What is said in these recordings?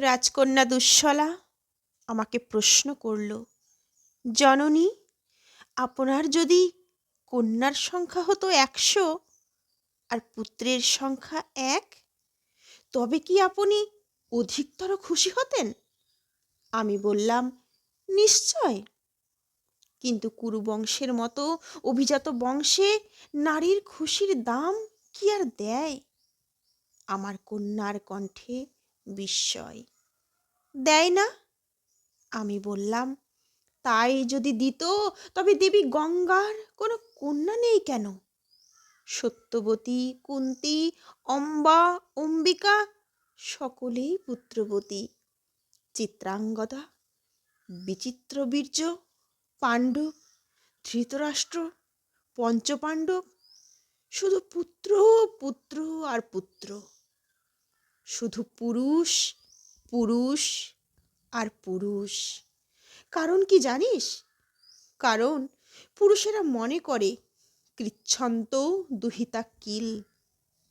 রাজকন্যা দুঃশলা আমাকে প্রশ্ন করল, জননী, আপনার যদি কন্যার সংখ্যা হতো একশো আর পুত্রের সংখ্যা এক, তবে কি আপনি অধিকতর খুশি হতেন? আমি বললাম, নিশ্চয়। কিন্তু কুরুবংশের মতো অভিজাত বংশে নারীর খুশির দাম কি আর দেয়? আমার কন্যার কণ্ঠে বিস্ময়। দেয় না? আমি বললাম, তাই যদি দিত, তবে দেবী গঙ্গার কোনো কন্যা নেই কেন? সত্যবতী, কুন্তি, অম্বা, অম্বিকা সকলেই পুত্রবতী। চিত্রাঙ্গদা বিচিত্রবীর্য পাণ্ডব, ধৃতরাষ্ট্র, পঞ্চপাণ্ডব, শুধু পুত্র পুত্র আর পুত্র। শুধু পুরুষ পুরুষ আর পুরুষ। কারণ কি জানিস? কারণ পুরুষেরা মনে করে কৃচ্ছন্ত দুহিতা কিল,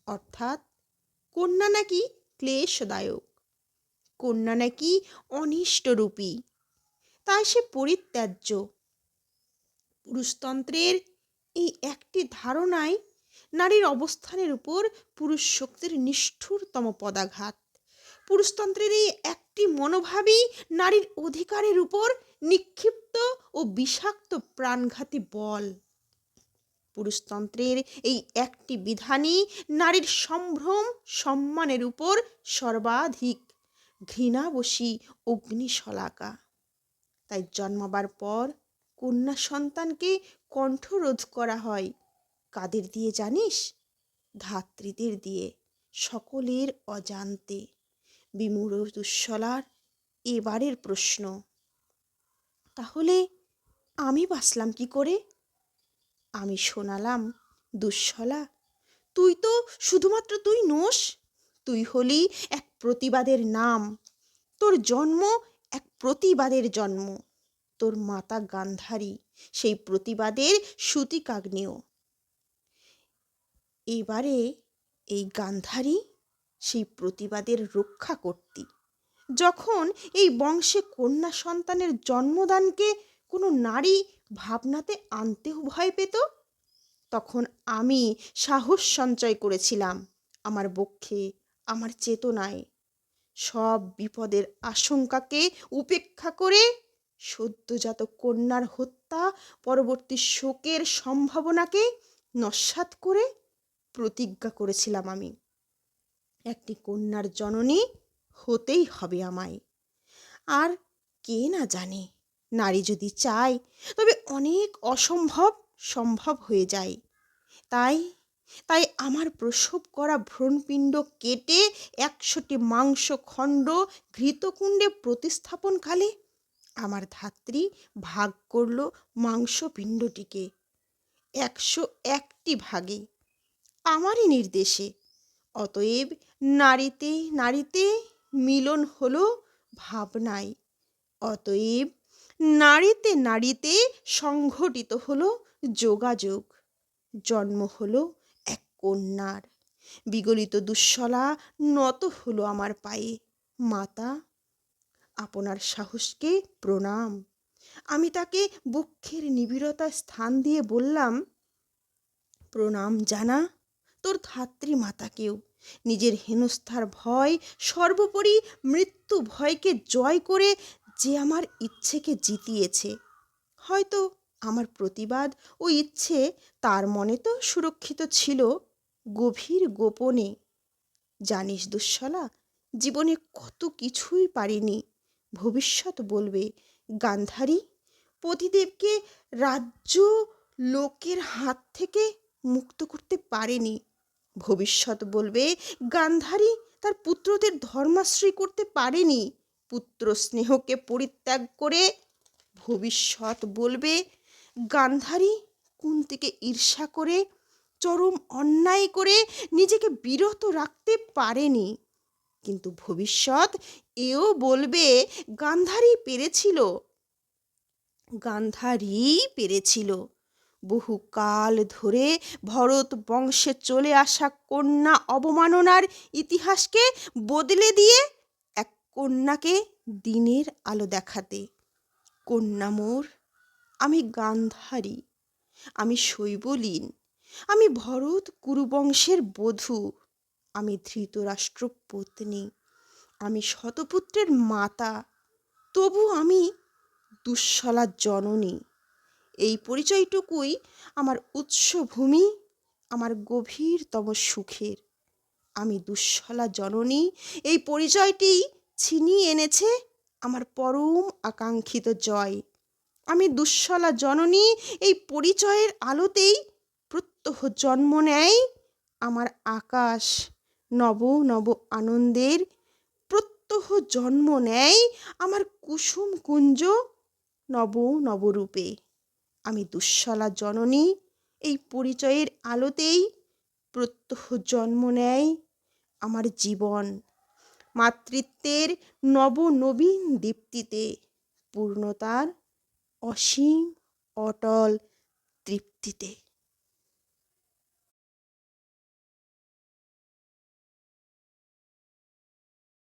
অর্থাৎ কন্যা নাকি ক্লেশদায়ক, কন্যা নাকি অনিষ্টরূপী, তাই সে পরিত্যাজ্য। পুরুষতন্ত্রের এই একটি ধারণায় নারীর অবস্থানের উপর পুরুষ শক্তির নিষ্ঠুরতম পদাঘাত। পুরুষতন্ত্রের এই একটি মনোভাবই নারীর অধিকারের উপর নিক্ষিপ্ত ও বিষাক্ত প্রাণঘাতী বল। পুরুষতন্ত্রের এই একটি বিধানই নারীর সম্ভ্রম, সম্মানের উপর সর্বাধিক ঘৃণাবশী অগ্নিশলাকা। তাই জন্মাবার পর কন্যা সন্তানকে কণ্ঠরোধ করা হয় কাদের দিয়ে জানিস? ধাত্রীদের দিয়ে, সকলের অজান্তে। বিমূঢ় দুঃশলার এবারের প্রশ্ন। তাহলে আমি বাঁচলাম কি করে? আমি শোনালাম দুঃশলা তুই তো শুধুমাত্র তুই নোস, তুই হলি এক প্রতিবাদের নাম। তোর জন্ম এক প্রতিবাদের জন্ম। তোর মাতা গান্ধারী, সেই প্রতিবাদের সুতিকাগ্নেয়। এবারে এই গান্ধারী সেই প্রতিবাদের রক্ষা করতি। যখন এই বংশে কন্যা সন্তানের জন্মদানকে কোনো নারী ভাবনাতে আনতেও ভয় পেত, তখন আমি সাহস সঞ্চয় করেছিলাম আমার বক্ষে, আমার চেতনায়। সব বিপদের আশঙ্কাকে উপেক্ষা করে সদ্যজাত কন্যার হত্যা, পরবর্তী শোকের সম্ভাবনাকে নস্বাত করে প্রতিজ্ঞা করেছিলাম আমি। একটি কন্যার জননী হতেই হবে আমায়। আর কে না জানে, নারী যদি চায়, তবে অনেক অসম্ভব সম্ভব হয়ে যায়। তাই তাই আমার প্রসব করা ভ্রূণপিণ্ড কেটে একশোটি মাংস খণ্ড ঘৃতকুণ্ডে প্রতিস্থাপনকালে আমার ধাত্রী ভাগ করল মাংসপিণ্ডটিকে। একশো একটি ভাগে। আমারই নির্দেশে অতএব নারীতে নারীতে মিলন হলো ভাবনায় অতএব নারীতে নারীতে সংঘটিত হলো যোগাযোগ। জন্ম হলো এক কন্যার। বিগলিত দুঃশলা নত হলো আমার পায়ে। মাতা, আপনার সাহসকে প্রণাম। আমি তাকে বক্ষের নিবিড়তা স্থান দিয়ে বললাম, প্রণাম জানা তোর ধাত্রী মাতাকেও নিজের হেনস্থার ভয়, সর্বোপরি মৃত্যু ভয়কে জয় করে যে আমার ইচ্ছেকে জিতিয়েছে। হয়তো আমার প্রতিবাদ ও ইচ্ছে তার মনে তো সুরক্ষিত ছিল গভীর গোপনে। জানিস দুঃশলা, জীবনে কত কিছুই পারিনি। ভবিষ্যৎ বলবে, গান্ধারী, পতিদেবকে রাজ্য লোকের হাত থেকে মুক্ত করতে পারেনি। ভবিষ্যৎ বলবে, গান্ধারী তার পুত্রদের ধর্মাশ্রী করতে পারেনি। পুত্র স্নেহকে পরিত্যাগ করে ভবিষ্যৎ বলবে, গান্ধারী কুন্তিকে ঈর্ষা করে, চরম অন্যায় করে নিজেকে বিরত রাখতে পারেনি। কিন্তু ভবিষ্যৎ এও বলবে, গান্ধারী পেরেছিল। গান্ধারী পেরেছিল। বহুকাল ধরে ভরত বংশে চলে আসা কন্যা অবমাননার ইতিহাসকে বদলে দিয়ে এক কন্যাকে দিনের আলো দেখাতে। কন্যা মোর, আমি গান্ধারী, আমি শৈবলীন, আমি ভরত কুরুবংশের বধূ, আমি ধৃতরাষ্ট্র পত্নী, আমি শতপুত্রের মাতা, তবু আমি দুঃশলা জননী। এই পরিচয়টুকুই আমার উৎসভূমি, আমার গভীরতম সুখের। আমি দুঃশলা জননী, এই পরিচয়টি ছিনিয়ে এনেছে আমার পরম আকাঙ্ক্ষিত জয়। আমি দুঃশলা জননী, এই পরিচয়ের আলোতেই প্রত্যহ জন্ম নেয় আমার আকাশ, নব নব আনন্দের। প্রত্যহ জন্ম নেয় আমার কুসুম কুঞ্জ নব নবরূপে আমি দুঃশলা জননী, এই পরিচয়ের আলোতেই প্রত্যহ জন্ম নেয় আমার জীবন। মাতৃত্বের নবনবীন দীপ্তিতে পূর্ণতার অসীম অটল তৃপ্তিতে।